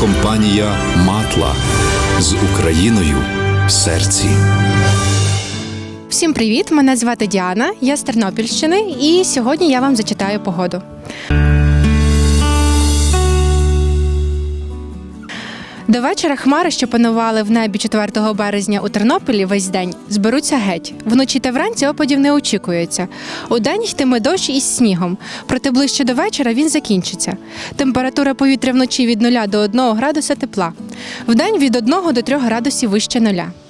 компанія Матла з Україною в серці. Всім привіт! Мене звати Діана, я з Тернопільщини, і сьогодні я вам зачитаю погоду. До вечора хмари, що панували в небі 4 березня у Тернополі весь день, зберуться геть. Вночі та вранці опадів не очікується. Удень йтиме дощ із снігом, проте ближче до вечора він закінчиться. Температура повітря вночі від 0 до 1 градуса тепла. Вдень від 1 до 3 градусів вище нуля. –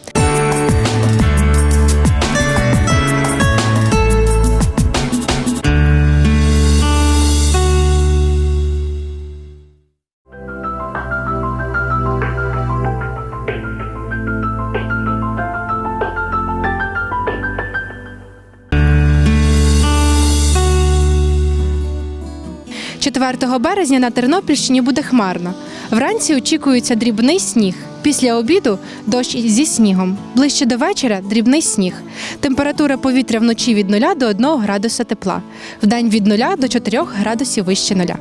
4 березня на Тернопільщині буде хмарно. Вранці очікується дрібний сніг. Після обіду дощ зі снігом. Ближче до вечора дрібний сніг. Температура повітря вночі від 0 до 1 градуса тепла. Вдень від 0 до 4 градусів вище нуля.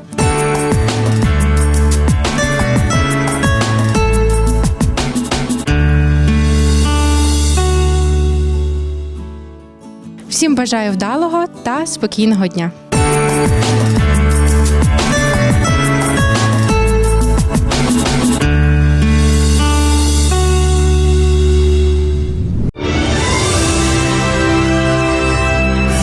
Всім бажаю вдалого та спокійного дня.